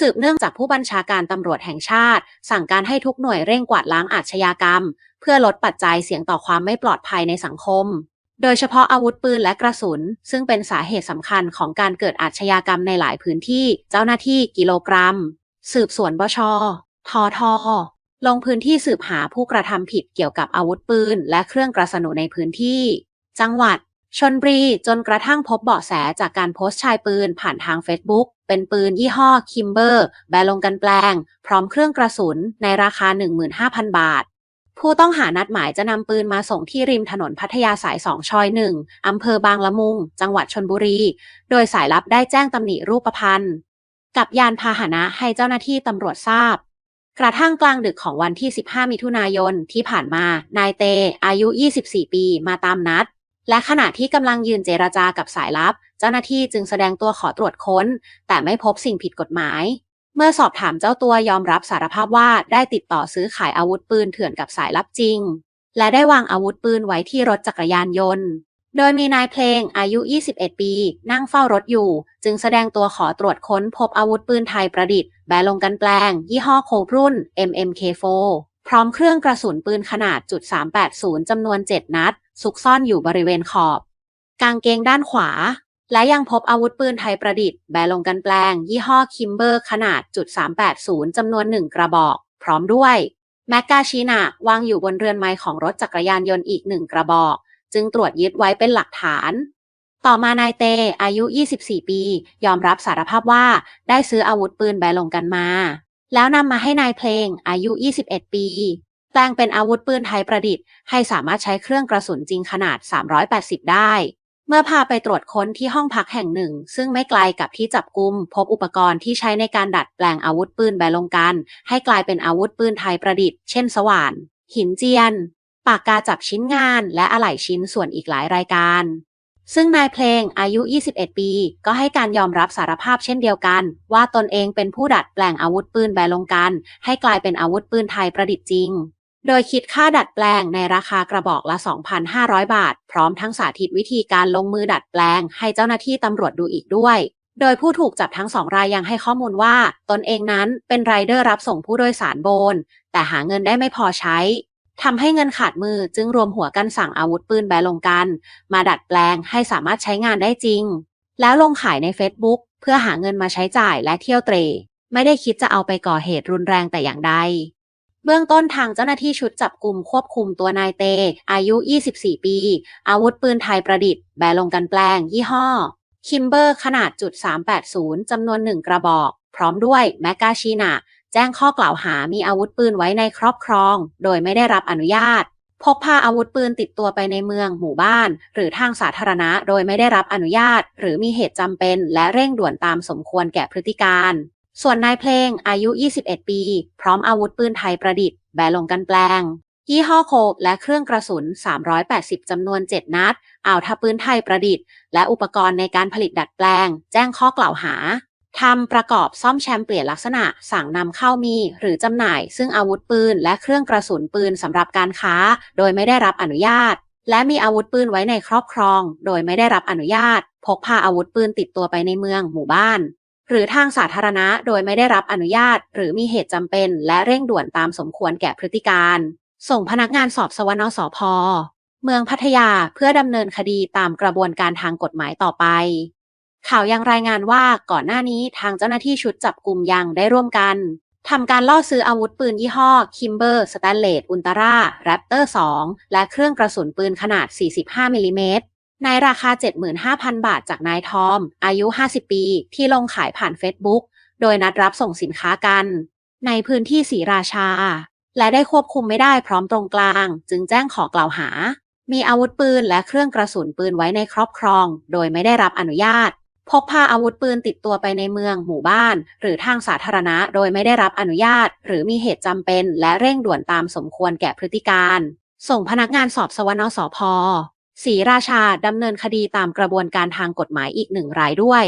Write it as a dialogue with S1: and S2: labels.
S1: สืบเนื่องจากผู้บัญชาการตำรวจแห่งชาติ สั่งการให้ทุกหน่วยเร่งกวาดล้างอาชญากรรม เพื่อลดปัจจัยเสี่ยงต่อความไม่ปลอดภัยในสังคม โดยเฉพาะอาวุธปืนและกระสุน ซึ่งเป็นสาเหตุสำคัญของการเกิดอาชญากรรมในหลายพื้นที่ เจ้าหน้าที่กิโลกรัม สืบสวนบชทอทอลงพื้นที่สืบหาผู้กระทำผิดเกี่ยวกับอาวุธปืน และเครื่องกระสนุในพื้นที่ จังหวัดชนบุรีจนกระทั่งพบเบาะแสจากการโพสต์ชายปืนผ่านทางเฟซบุ๊ก เป็นปืนยี่ห้อคิมเบอร์แบลงกันแปลง พร้อมเครื่องกระสุนในราคา 15,000 บาท ผู้ต้องหานัดหมายจะนำปืนมาส่งที่ริมถนนพัทยาสายสองชอยหนึ่งอำเภอบางละมุง จังหวัดชนบุรี โดยสายลับได้แจ้งตำหนิรูปพรรณกับยานพาหนะให้เจ้าหน้าที่ตำรวจทราบกระทั่งกลางดึกของวันที่ 15 มิถุนายนที่ผ่านมา นายเต อายุ 24 ปี มาตามนัด และขณะที่กำลังยืนเจรจากับสายลับ เจ้าหน้าที่จึงแสดงตัวขอตรวจค้น แต่ไม่พบสิ่งผิดกฎหมาย เมื่อสอบถามเจ้าตัวยอมรับสารภาพว่าได้ติดต่อซื้อขายอาวุธปืนเถื่อนกับสายลับจริง และได้วางอาวุธปืนไว้ที่รถจักรยานยนต์ โดยมีนายเพลงอายุ 21 ปี นั่งเฝ้ารถอยู่ จึงแสดงตัวขอตรวจค้นพบอาวุธปืนไทยประดิษฐ์ แบลงกันแปลง ยี่ห้อโครุ่น MMK4 พร้อมเครื่องกระสุนปืนขนาดจุด380 จำนวน 7 นัด ซุกซ่อนอยู่บริเวณขอบ กางเกงด้านขวา และยังพบอาวุธปืนไทยประดิษฐ์แบลงกันแปลง ยี่ห้อคิมเบอร์ขนาดจุด380จำนวน1กระบอก พร้อมด้วยแมกกาชีนาวางอยู่บนเรือนไม้ของรถจักรยานยนต์อีกหนึ่งกระบอก จึงตรวจยึดไว้เป็นหลักฐานต่อมานายเต อายุ 24 ปี ยอมรับสารภาพว่าได้ซื้ออาวุธปืนแบลงกันมา แล้วนำมาให้นายเพลง อายุ 21 ปี แปลงเป็นอาวุธปืนไทยประดิษฐ์ให้สามารถใช้เครื่องกระสุนจริงขนาด 380 ได้ เมื่อพาไปตรวจค้นที่ห้องพักแห่งหนึ่ง ซึ่งไม่ไกลกับที่จับกุม พบอุปกรณ์ที่ใช้ในการดัดแปลงอาวุธปืนแบลงกัน ให้กลายเป็นอาวุธปืนไทยประดิษฐ์ เช่นสว่าน หินเจียน ปากกาจับชิ้นงาน และอะไหล่ชิ้นส่วนอีกหลายรายการซึ่งนายเพลงอายุ 21 ปี ก็ให้การยอมรับสารภาพเช่นเดียวกัน ว่าตนเองเป็นผู้ดัดแปลงอาวุธปืนแบลงกัน ให้กลายเป็นอาวุธปืนไทยประดิษฐ์จริง โดยคิดค่าดัดแปลงในราคากระบอกละ 2,500 บาท พร้อมทั้งสาธิตวิธีการลงมือดัดแปลง ให้เจ้าหน้าที่ตำรวจดูอีกด้วย โดยผู้ถูกจับทั้งสองรายยังให้ข้อมูลว่า ตนเองนั้นเป็นไรเดอร์รับส่งผู้โดยสารโบน แต่หาเงินได้ไม่พอใช้ทำให้เงินขาดมือจึงรวมหัวกันสั่งอาวุธปืนแบลงกัน มาดัดแปลงให้สามารถใช้งานได้จริง แล้วลงขายใน Facebook เพื่อหาเงินมาใช้จ่ายและเที่ยวเตร ไม่ได้คิดจะเอาไปก่อเหตุรุนแรงแต่อย่างใด เบื้องต้นทางเจ้าหน้าที่ชุดจับกลุ่มควบคุมตัวนายเต อายุ 24 ปี อาวุธปืนไทยประดิษฐ์แบลงกันแปลง ยี่ห้อ คิมเบอร์ขนาดจุด380จำนวนหนึ่งกระบอก พร้อมด้วยแมกกาชีนาแจ้งข้อกล่าวหามีอาวุธปืนไว้ในครอบครอง โดยไม่ได้รับอนุญาต พกพาอาวุธปืนติดตัวไปในเมือง หมู่บ้าน หรือทางสาธารณะ โดยไม่ได้รับอนุญาต หรือมีเหตุจำเป็น และเร่งด่วนตามสมควรแก่พฤติการ ส่วนนายเพลงอายุ 21 ปี พร้อมอาวุธปืนไทยประดิษฐ์แบลงกันแปลง ยี่ห้อโคกและเครื่องกระสุน 380 จำนวน 7 นัดอ่าวทาปืนไทยประดิษฐ์ และอุปกรณ์ในการผลิตดัดแปลง แจ้งข้อกล่าวหาทำประกอบซ่อมแซมเปลี่ยนลักษณะ สั่งนำเข้ามี หรือจำหน่าย ซึ่งอาวุธปืน และเครื่องกระสุนปืนสำหรับการค้า โดยไม่ได้รับอนุญาต และมีอาวุธปืนไว้ในครอบครอง โดยไม่ได้รับอนุญาต พกพาอาวุธปืนติดตัวไปในเมือง หมู่บ้าน หรือทางสาธารณะโดยไม่ได้รับอนุญาต หรือมีเหตุจำเป็น และเร่งด่วนตามสมควรแก่พฤติการ ส่งพนักงานสอบสวนสพเมืองพัทยาเพื่อดำเนินคดีตามกระบวนการทางกฎหมายต่อไป ข่าวยังรายงานว่าก่อนหน้านี้ทางเจ้าหน้าที่ชุดจับกลุ่มยังได้ร่วมกันทำการล่อซื้ออาวุธปืนยี่ห้อ Kimber Stanley Ultra Raptor 2 และเครื่องกระสุนปืนขนาด 45มิลลิเมตร ในราคา 75,000 บาทจากนายทอม อายุ 50 ปี ที่ลงขายผ่าน Facebook โดยนัดรับส่งสินค้ากัน ในพื้นที่ศรีราชา และได้ควบคุมไม่ได้พร้อมตรงกลาง จึงแจ้งขอกล่าวหา มีอาวุธปืนและเครื่องกระสุนปืนไว้ในครอบครอง โดยไม่ได้รับอนุญาต พกพาอาวุธปืนติดตัวไปในเมืองหมู่บ้าน หรือทางสาธารณะ โดยไม่ได้รับอนุญาต หรือมีเหตุจำเป็น และเร่งด่วนตามสมควรแก่พฤติการ ส่งพนักงานสอบสวนสพ ศรีราชาดำเนินคดีตามกระบวนการทางกฎหมายอีกหนึ่งรายด้วย